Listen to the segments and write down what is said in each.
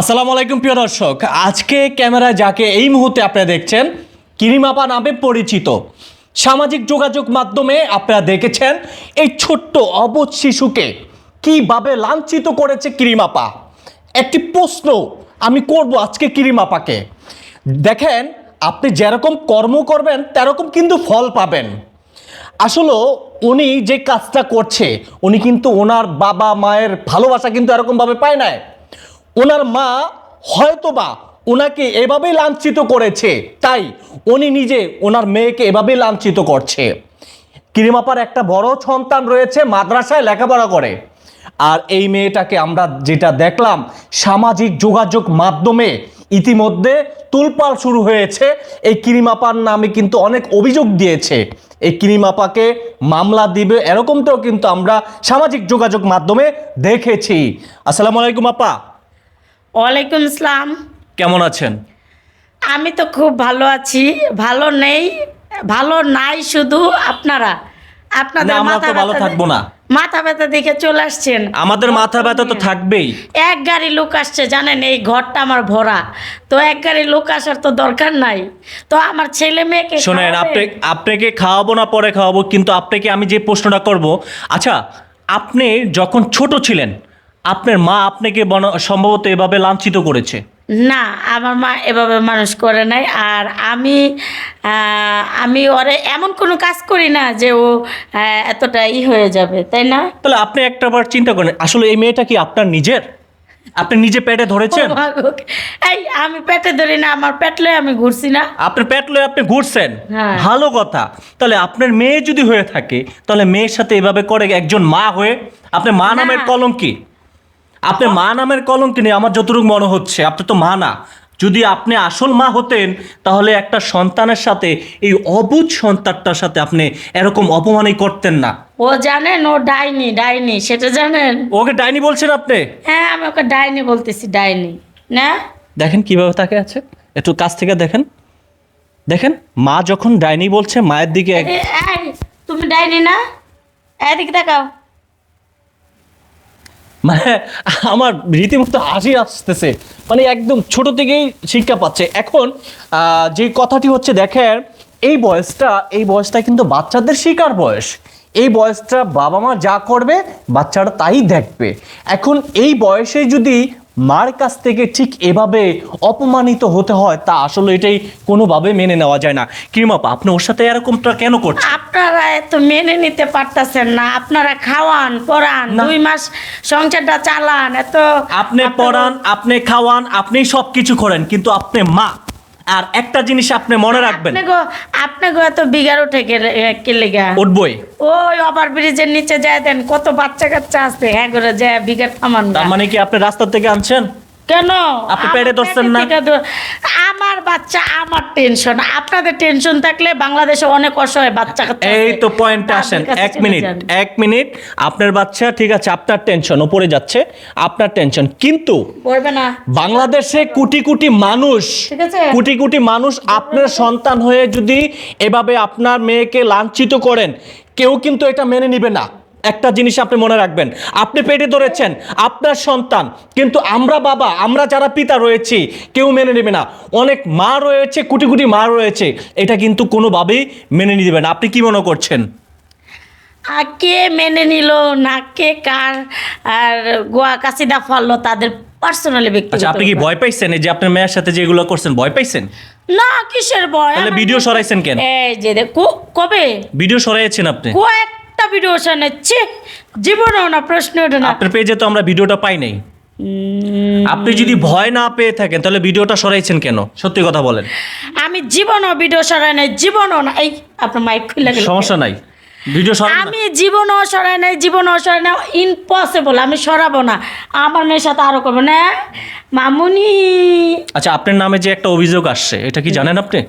আসসালামু আলাইকুম প্রিয় দর্শক, আজকে ক্যামেরায় যাকে এই মুহূর্তে আপনারা দেখছেন, কিরিমাপা নামে পরিচিত। সামাজিক যোগাযোগ মাধ্যমে আপনারা দেখেছেন, এই ছোট্ট অবধ শিশুকে কীভাবে লাঞ্ছিত করেছে কিরিমাপা? একটি প্রশ্ন আমি করব আজকে কিরিমাপাকে। দেখেন, আপনি যেরকম কর্ম করবেন, তেরকম কিন্তু ফল পাবেন। আসলে উনি যে কাজটা করছে, উনি কিন্তু ওনার বাবা মায়ের ভালোবাসা কিন্তু এরকমভাবে পায় নাই। ওনার মা হয়তোবা ওনাকে এভাবেই লাঞ্ছিত করেছে। তাই উনি নিজে ওনার মেয়েকে এভাবেই লাঞ্ছিত করছে। কিরিমাপার একটা বড় সন্তান রয়েছে, মাদ্রাসায় লেখাপড়া করে। আর এই মেয়েটাকে আমরা যেটা দেখলাম, সামাজিক যোগাযোগ মাধ্যমে ইতিমধ্যে তুলপাল শুরু হয়েছে। এই কিরিমাপার নামে কিন্তু অনেক অভিযোগ দিয়েছে। এই কিরিমাপাকে মামলা দিবে, এরকমটাও কিন্তু আমরা সামাজিক যোগাযোগ মাধ্যমে দেখেছি। আসসালামু আলাইকুম আপা। ওয়ালাইকুম আসসালাম। কেমন আছেন? আমি তো খুব ভালো আছি ভালো নেই ভালো নাই শুধু আপনারা। আপনাদের মাথা ভালো থাকব না। মাথা ব্যথা দেখে চলে আসছেন। আমাদের মাথা ব্যথা তো থাকবেই। এক গাড়ি লোক আসছে জানেন এই ঘরটা আমার ভরা। তো এক গাড়ি লোক আসার তো দরকার নাই। তো আমার ছেলে মেয়েকে শোনেন? আপনি আপনাকে খাওয়াবো না পরে খাওয়াবো কিন্তু আপনাকে আমি যে প্রশ্নটা করব আচ্ছা আপনি যখন ছোট ছিলেন আপনার মা আপনাকে সম্ভবত এভাবে লাঞ্ছিত করেছে? না আমার মা এভাবে মানুষ করে নাই। আর আমি আমি ওরে এমন কোনো কাজ করি না যে ও এতটা ই হয়ে যাবে তাই না? তাহলে আপনি একটা বার চিন্তা করেন আসলে এই মেয়েটা কি আপনার নিজের? আপনি নিজে পেটে ধরেছেন? এই আমি পেটে ধরি না আমার পেটলে আমি ঘুরছি না। আপনার পেট লয়ে আপনি ঘুরছেন? হ্যাঁ। ভালো কথা। তাহলে আপনার মেয়ে যদি হয়ে থাকে তাহলে মেয়ের সাথে এভাবে করে একজন মা হয়ে আপনার মা। নামের কলঙ্কি আপনি মা নামের কলঙ্কি নেই আমার যতটুকু মনে হচ্ছে আপনি তো মা না। যদি আপনি আসল মা হতেন তাহলে একটা সন্তানের সাথে এই অবুধ সন্তানটার সাথে আপনি এরকম অপমানই করতেন না। ও জানেন ও ডাইনি ডাইনি সেটা জানেন? ওকে ডাইনি বলছেন আপনি? হ্যাঁ আমি ওকে ডাইনি বলতেছি ডাইনি। না? দেখেন কীভাবে তাকে আছে। একটু কাছ থেকে দেখেন। দেখেন মা যখন ডাইনি বলছে মায়ের দিকে তুমি ডাইনি না? এদিকে দেখাও মানে আমার রীতিমতো হাসি আসতেছে। মানে একদম ছোট থেকেই শিক্ষা পাচ্ছে। এখন যে কথাটি হচ্ছে, দেখেন, এই বয়সটা এই বয়সটা কিন্তু বাচ্চাদের শিকার বয়স। এই বয়সটা বাবা মা যা করবে, বাচ্চারা তাই দেখবে। এখন এই বয়সে যদি মার কাছ থেকে ঠিক এভাবে অপমানিত হতে হয় তা আসলে এটাই কোনোভাবে মেনে নেওয়া যায় না। কিরমাপা আপনি ওর সাথে এরকমটা কেন করছেন? আপনারা এত মেনে নিতে পারতেছেন না। আপনারা খাওয়ান পড়ান। দুই মাস সংসারটা চালান এত আপনি পড়ান আপনি খাওয়ান আপনি সবকিছু করেন কিন্তু আপনি মা। আর একটা জিনিস আপনি মনে রাখবেন। আপনি গো এত বিঘার উঠে কে কেলে গা উঠবই। ওই ওভার ব্রিজের নিচে যায় দেন কত বাচ্চা কাচ্চা আছে হ্যাঁ করে যায় বিগার থামান তার মানে কি আপনি রাস্তা থেকে আনছেন? কেন? আপনি পেটে ধরছেন না? আমার বাচ্চা আমার টেনশন আপনাদের টেনশন থাকলে বাংলাদেশে অনেক অসহায় বাচ্চা এই তো পয়েন্ট আসেন। এক মিনিট এক মিনিট আপনার বাচ্চা ঠিক আছে আপনার টেনশন উপরে যাচ্ছে আপনার টেনশন কিন্তু না। বাংলাদেশে কোটি কোটি মানুষ ঠিক আছে। কোটি কোটি মানুষ আপনার সন্তান হয়ে যদি এভাবে আপনার মেয়েকে লাঞ্ছিত করেন কেউ কিন্তু এটা মেনে নিবে না। একটা জিনিস আপনি মনে রাখবেন আপনি পেটে ধরেছেন আপনার সন্তান কিন্তু আমরা বাবা আমরা যারা পিতা রয়েছি কেউ মেনে নেবে না। অনেক মা রয়েছে কোটি কোটি মা রয়েছে এটা কিন্তু কোনোভাবেই মেনে নিবে না। আপনি কি মনে করছেন? কে মেনে নিল না কে কার আর গোয়া কাশিদা ফাললো তাদের পার্সোনালি ব্যক্তি আচ্ছা আপনি কি ভয় পাইছেন? এই যে আপনার মেয়ের সাথে যেগুলো করছেন ভয় পাইছেন? না কিসের ভয়? তাহলে ভিডিও সরাইছেন কেন? এই যে দেখ কবে? ভিডিও সরাইছেন আপনি। কয়েকটা ভিডিও শোনাচ্ছি জীবনেও না প্রশ্ন ওঠে না। আপনার পেজে তো আমরা ভিডিওটা পাই নাই। আপনি যদি ভয় না পেয়ে থাকেন তাহলে ভিডিওটা সরাইছেন কেন? সত্যি কথা বলেন। আমি জীবনও ভিডিও সরাই নাই জীবনও না। এই আপনার মাইক খুলে গেল সমস্যা নাই। ভিডিও সরাই আমি জীবনও সরাই নাই জীবনও সরাই না ইম্পসিবল আমি সরাবো না। আমার মেয়ের সাথে আরও করব না? মামুনি। আচ্ছা আপনার নামে যে একটা অভিযোগ আসছে এটা কি জানেন আপনি?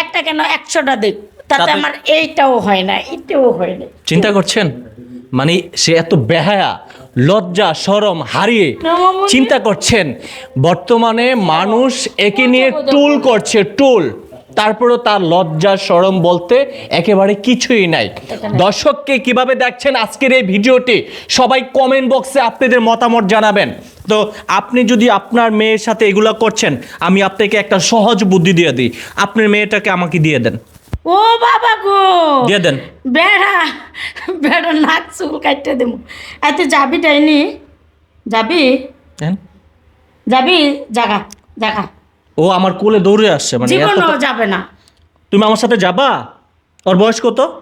একটা কেন? একশোটা দেখ তাতে আমার এইটাও হয় না এটাও হয় না। চিন্তা করছেন? মানে সে এত বেহায়া লজ্জা সরম হারিয়ে চিন্তা করছেন? বর্তমানে মানুষ একে নিয়ে টুল করছে টুল। তারপরেও তার লজ্জা সরম বলতে একেবারে কিছুই নাই। দর্শককে কীভাবে দেখছেন আজকের এই ভিডিওটি? সবাই কমেন্ট বক্সে আপনাদের মতামত জানাবেন। তো আপনি যদি আপনার মেয়ের সাথে এগুলো করছেন আমি আপনাকে একটা সহজ বুদ্ধি দিয়ে দিই। আপনার মেয়েটাকে আমাকে দিয়ে দেন। ও বাবা গো! দিয়ে দেন। বেড়া বেড়া নাক চুল কাটতে দেবো। এত যাবি তাইনি যাবি। যাবি? জাগা জাগা। ও আমার কোলে দৌড়ে আসছে মানে জীবনও যাবে না। তুমি আমার সাথে যাবা? ওর বয়স কত?